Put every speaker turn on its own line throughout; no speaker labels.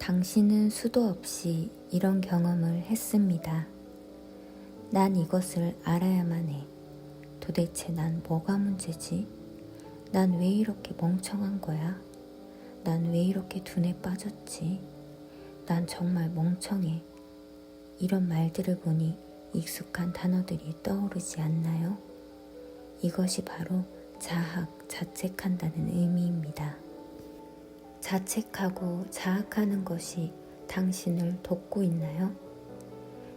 당신은 수도 없이 이런 경험을 했습니다. 난 이것을 알아야만 해. 도대체 난 뭐가 문제지? 난 왜 이렇게 멍청한 거야? 난 왜 이렇게 둔에 빠졌지? 난 정말 멍청해. 이런 말들을 보니 익숙한 단어들이 떠오르지 않나요? 이것이 바로 자학, 자책한다는 의미입니다. 자책하고 자학하는 것이 당신을 돕고 있나요?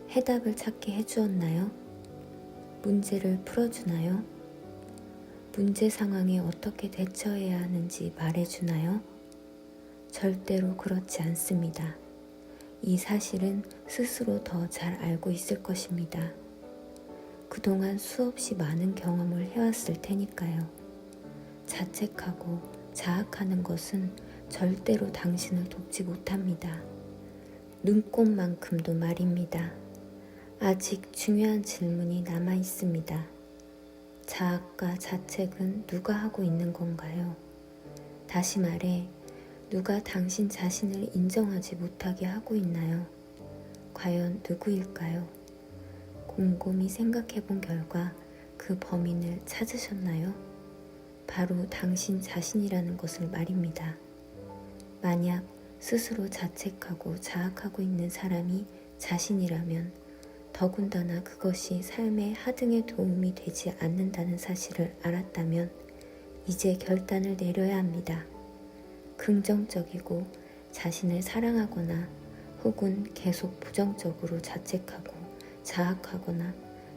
해답을 찾게 해주었나요? 문제를 풀어주나요? 문제 상황에 어떻게 대처해야 하는지 말해주나요? 절대로 그렇지 않습니다. 이 사실은 스스로 더 잘 알고 있을 것입니다. 그동안 수없이 많은 경험을 해왔을 테니까요. 자책하고 자학하는 것은 절대로 당신을 돕지 못합니다. 눈꽃만큼도 말입니다. 아직 중요한 질문이 남아 있습니다. 자학과 자책은 누가 하고 있는 건가요? 다시 말해, 누가 당신 자신을 인정하지 못하게 하고 있나요? 과연 누구일까요? 곰곰이 생각해 본 결과 그 범인을 찾으셨나요? 바로 당신 자신이라는 것을 말입니다. 만약 스스로 자책하고 자학하고 있는 사람이 자신이라면 더군다나 그것이 삶의 하등에 도움이 되지 않는다는 사실을 알았다면 이제 결단을 내려야 합니다. 긍정적이고 자신을 사랑하거나 혹은 계속 부정적으로 자책하고 자학하거나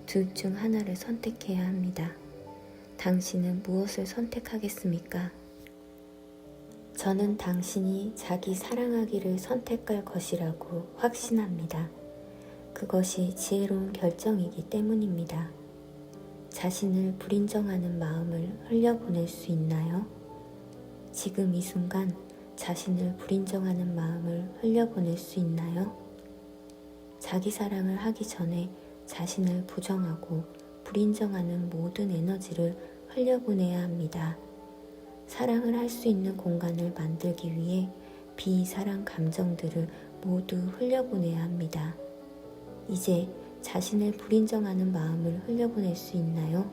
둘 중 하나를 선택해야 합니다. 당신은 무엇을 선택하겠습니까? 저는 당신이 자기 사랑하기를 선택할 것이라고 확신합니다. 그것이 지혜로운 결정이기 때문입니다. 자신을 불인정하는 마음을 흘려보낼 수 있나요? 지금 이 순간 자신을 불인정하는 마음을 흘려보낼 수 있나요? 자기 사랑을 하기 전에 자신을 부정하고 불인정하는 모든 에너지를 흘려보내야 합니다. 사랑을 할 수 있는 공간을 만들기 위해 비사랑 감정들을 모두 흘려보내야 합니다. 이제 자신을 불인정하는 마음을 흘려보낼 수 있나요?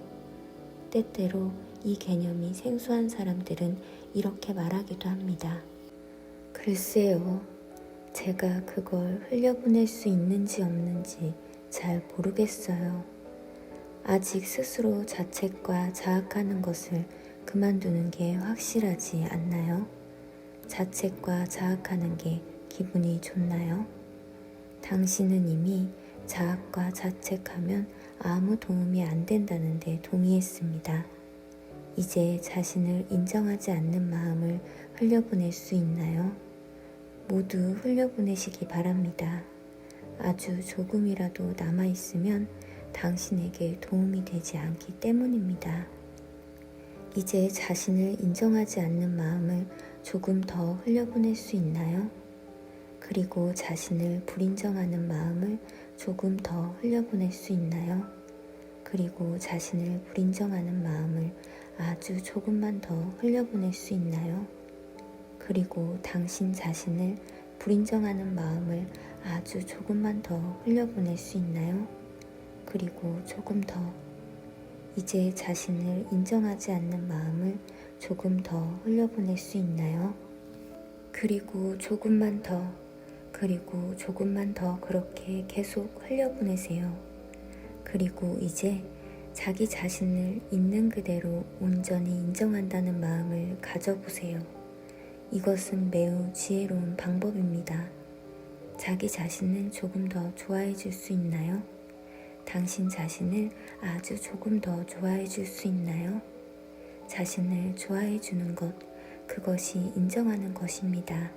때때로 이 개념이 생소한 사람들은 이렇게 말하기도 합니다. 글쎄요, 제가 그걸 흘려보낼 수 있는지 없는지 잘 모르겠어요. 아직 스스로 자책과 자학하는 것을 그만두는 게 확실하지 않나요? 자책과 자학하는 게 기분이 좋나요? 당신은 이미 자학과 자책하면 아무 도움이 안 된다는데 동의했습니다. 이제 자신을 인정하지 않는 마음을 흘려보낼 수 있나요? 모두 흘려보내시기 바랍니다. 아주 조금이라도 남아있으면 당신에게 도움이 되지 않기 때문입니다. 이제 자신을 인정하지 않는 마음을 조금 더 흘려보낼 수 있나요? 그리고 자신을 불인정하는 마음을 조금 더 흘려보낼 수 있나요? 그리고 자신을 불인정하는 마음을 아주 조금만 더 흘려보낼 수 있나요? 그리고 당신 자신을 불인정하는 마음을 아주 조금만 더 흘려보낼 수 있나요? 그리고 조금 더 이제 자신을 인정하지 않는 마음을 조금 더 흘려보낼 수 있나요? 그리고 조금만 더, 그리고 조금만 더 그렇게 계속 흘려보내세요. 그리고 이제 자기 자신을 있는 그대로 온전히 인정한다는 마음을 가져보세요. 이것은 매우 지혜로운 방법입니다. 자기 자신을 조금 더 좋아해 줄 수 있나요? 당신 자신을 아주 조금 더 좋아해 줄 수 있나요? 자신을 좋아해 주는 것, 그것이 인정하는 것입니다.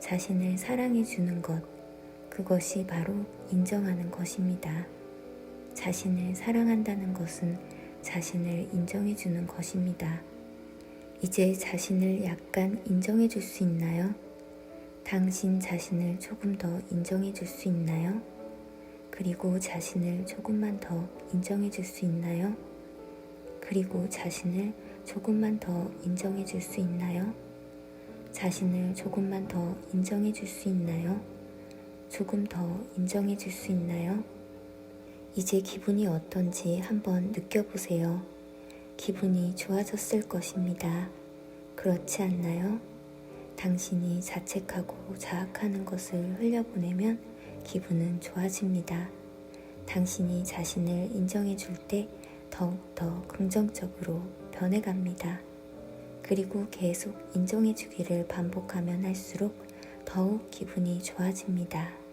자신을 사랑해 주는 것, 그것이 바로 인정하는 것입니다. 자신을 사랑한다는 것은 자신을 인정해 주는 것입니다. 이제 자신을 약간 인정해 줄 수 있나요? 당신 자신을 조금 더 인정해 줄 수 있나요? 그리고 자신을 조금만 더 인정해 줄 수 있나요? 그리고 자신을 조금만 더 인정해 줄 수 있나요? 자신을 조금만 더 인정해 줄 수 있나요? 조금 더 인정해 줄 수 있나요? 이제 기분이 어떤지 한번 느껴보세요. 기분이 좋아졌을 것입니다. 그렇지 않나요? 당신이 자책하고 자학하는 것을 흘려보내면 기분은 좋아집니다. 당신이 자신을 인정해 줄 때 더욱더 긍정적으로 변해갑니다. 그리고 계속 인정해 주기를 반복하면 할수록 더욱 기분이 좋아집니다.